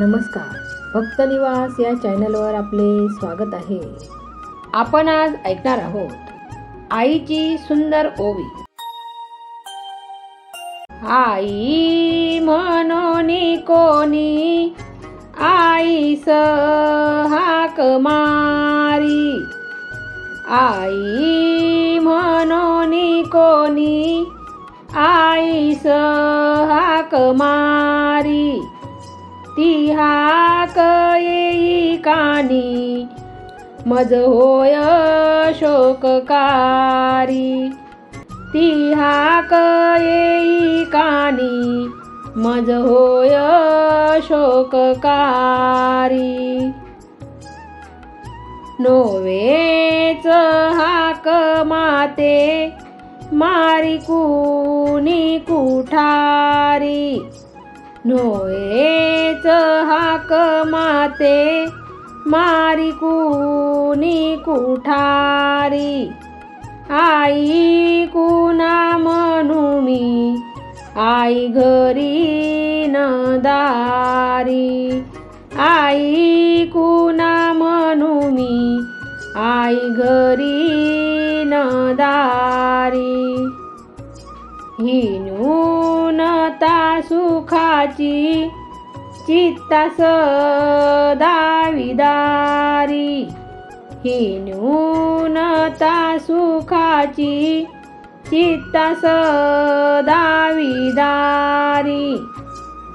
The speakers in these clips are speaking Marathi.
नमस्कार. भक्त निवास या चॅनलवर आपले स्वागत आहे. आपण आज ऐकणार आहोत आईची सुंदर ओवी. आई म्हणून कोणी आईस हाक मारी. आई म्हणून कोणी आईस हाक मारी. ती हाक येई कानी. मज होय शोककारी. ती हाक येई कानी. मज होय शोककारी. नोवेच हाक माते मारी कुणी कुठारी. नोएच हाक माते मारी कुणी कुठारी? आई कुना म्हणू मी? आई घरी न दारी. आई कुना म्हणू मी? आई घरी न दारी. सुखाची चित्ता सदाविदारी. ही न्यूनता सुखाची चित्ता सदाविदारी.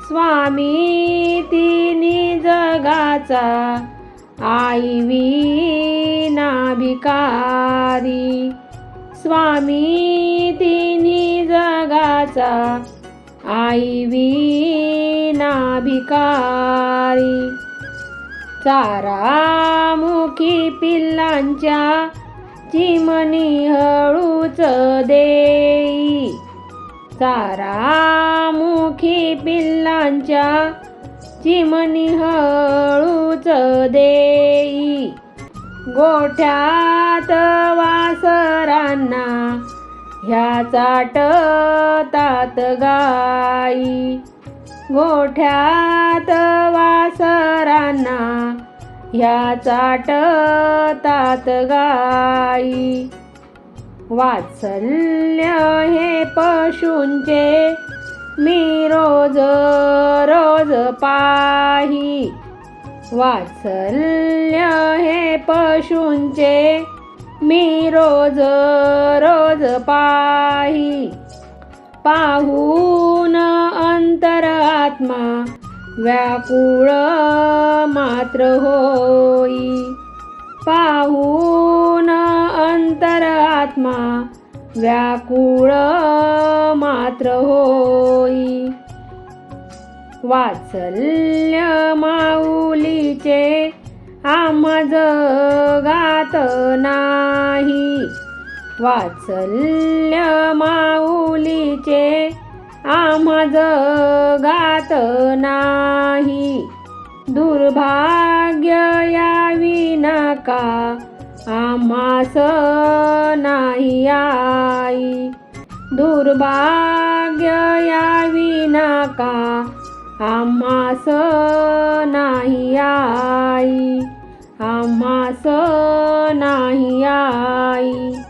स्वामी तिनी जगाचा आई विना भिकारी स्वामी तिनी जगाचा आई विना भिकारी चारामुखी पिल्लांच्या चिमणी हळूच देई. चारामुखी पिल्लांच्या चिमणी हळूच देई. गोठ्यात वासरांना ह्या चाटतात गाई गोठ्यात वासरांना ह्या चाटतात गाई. वात्सल्य हे पशूंचे मी रोज रोज पाही. वात्सल्य हे पशूंचे मी रोज रोज पाही. पाहून अंतरात्मा व्याकुळ मात्र होई. पाहून अंतरात्मा व्याकुळ मात्र होई. वाचल्य माऊलीचे आम्हा जगात नाही. मा माऊलीचे आम्हा जगात नाही. दुर्भाग्य यावी नका आम्हास नाही आई. दुर्भाग्य यावी नका आम्हास नाही आई. आम्हास नाही आई.